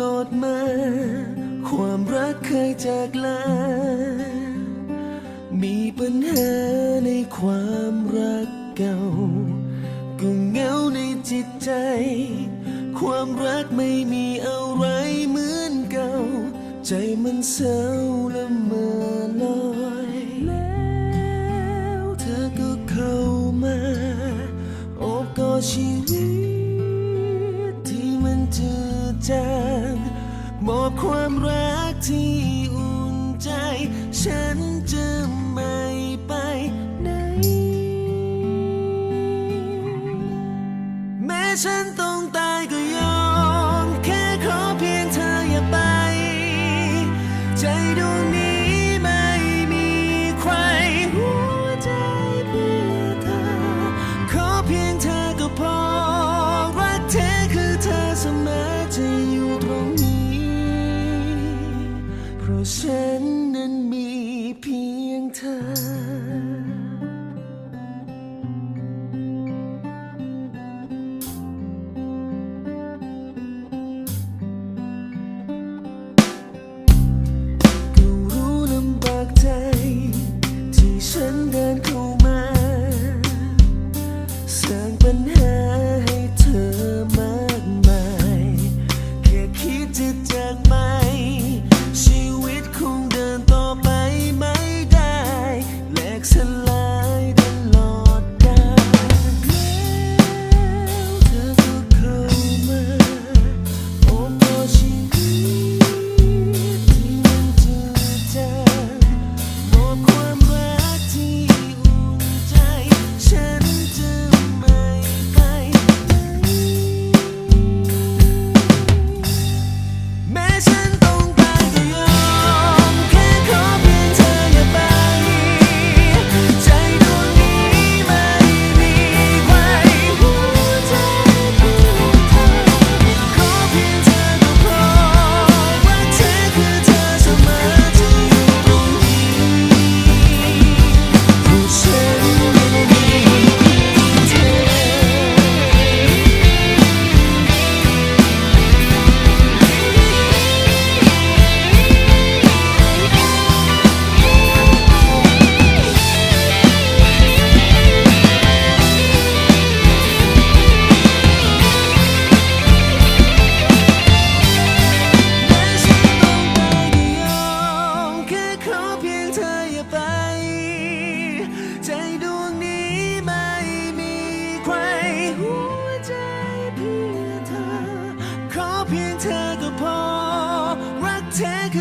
ลอดมา ความรักเคยจากลา มีปัญหาในความรักเก่า ก็เหงาในจิตใจ ความรักไม่มีอะไรเหมือนเก่า ใจมันเศร้าและเมื่อลอยแล้วเธอก็เข้ามา อบกอดชีวิต บอกความรักที่อุ่นใจ ฉันจะไม่ไปไหน แม้ฉันต้องตายก็ยั เธอ take